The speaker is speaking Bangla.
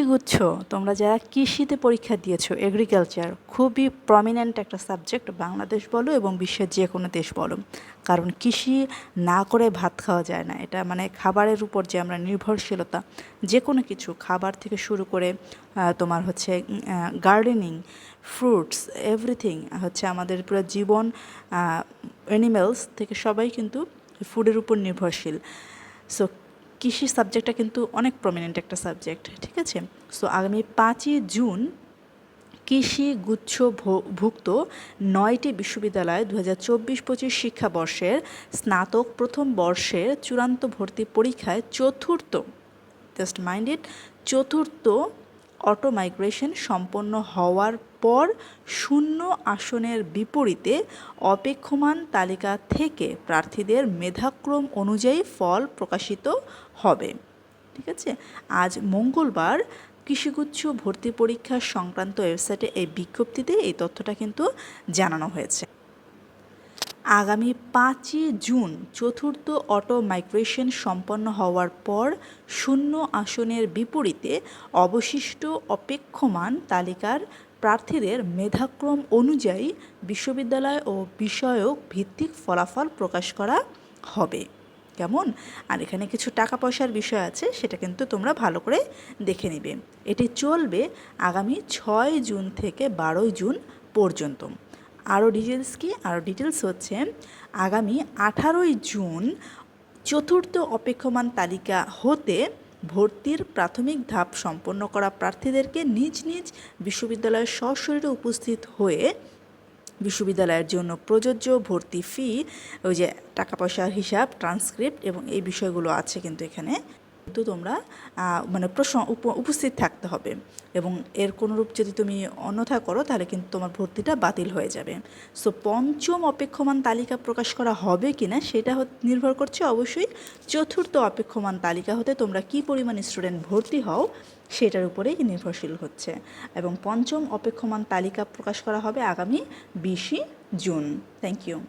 কৃষিগুচ্ছ তোমরা যারা কৃষিতে পরীক্ষা দিয়েছ এগ্রিকালচার খুবই প্রমিনেন্ট একটা সাবজেক্ট বাংলাদেশ বলো এবং বিশ্বের যে কোনো দেশ বলো। কারণ কৃষি না করে ভাত খাওয়া যায় না। এটা মানে খাবারের উপর যে আমরা নির্ভরশীলতা, যে কোনো কিছু, খাবার থেকে শুরু করে তোমার হচ্ছে গার্ডেনিং ফ্রুটস এভরিথিং হচ্ছে আমাদের পুরো জীবন অ্যানিমেলস থেকে সবাই কিন্তু ফুডের উপর নির্ভরশীল। সো কৃষি সাবজেক্টটা কিন্তু অনেক প্রমিনেন্ট একটা সাবজেক্ট ঠিক আছে? সো আগামী পাঁচই জুন কৃষি গুচ্ছ ভুক্ত নয়টি বিশ্ববিদ্যালয় দু হাজার চব্বিশ পঁচিশ শিক্ষাবর্ষের স্নাতক প্রথম বর্ষের চূড়ান্ত ভর্তি পরীক্ষায় চতুর্থ জাস্ট মাইন্ডেড চতুর্থ অটো মাইগ্রেশন সম্পন্ন হওয়ার পর শূন্য আসনের বিপরীতে অপেক্ষমান তালিকা থেকে প্রার্থীদের মেধাক্রম অনুযায়ী ফল প্রকাশিত হবে। ঠিক আছে? আজ মঙ্গলবার কৃষিগুচ্ছ ভর্তি পরীক্ষা সংক্রান্ত ওয়েবসাইটে এই বিজ্ঞপ্তিতে এই তথ্যটা কিন্তু জানানো হয়েছে। আগামী পাঁচই জুন চতুর্থ অটো মাইগ্রেশন সম্পন্ন হওয়ার পর শূন্য আসনের বিপরীতে অবশিষ্ট অপেক্ষমান তালিকার প্রার্থীদের মেধাক্রম অনুযায়ী বিশ্ববিদ্যালয় ও বিষয়ক ভিত্তিক ফলাফল প্রকাশ করা হবে। কেমন? আর এখানে কিছু টাকা পয়সার বিষয় আছে, সেটা কিন্তু তোমরা ভালো করে দেখে নেবে। এটি চলবে আগামী ছয় জুন থেকে বারোই জুন পর্যন্ত। আরও ডিটেলস কি? আরও ডিটেলস হচ্ছে, আগামী আঠারোই জুন চতুর্থ অপেক্ষমান তালিকা হতে ভর্তির প্রাথমিক ধাপ সম্পন্ন করা প্রার্থীদেরকে নিজ নিজ বিশ্ববিদ্যালয়ের সশরীরে উপস্থিত হয়ে বিশ্ববিদ্যালয়ের জন্য প্রযোজ্য ভর্তি ফি ওই যে টাকা পয়সার হিসাব ট্রান্সক্রিপ্ট এবং এই বিষয়গুলো আছে কিন্তু এখানে। কিন্তু তোমরা মানে প্রশ্ন উপ- উপস্থিত থাকতে হবে। এবং এর কোনোরূপ যদি তুমি অন্যথা করো, তাহলে কিন্তু তোমার ভর্তিটা বাতিল হয়ে যাবে। সো পঞ্চম অপেক্ষমান তালিকা প্রকাশ করা হবে কি না সেটা নির্ভর করছে অবশ্যই চতুর্থ অপেক্ষমান তালিকা হতে তোমরা কি পরিমাণ স্টুডেন্ট ভর্তি হও, সেটার উপরেই নির্ভরশীল হচ্ছে। এবং পঞ্চম অপেক্ষমান তালিকা প্রকাশ করা হবে আগামী বিশে জুন। Thank you.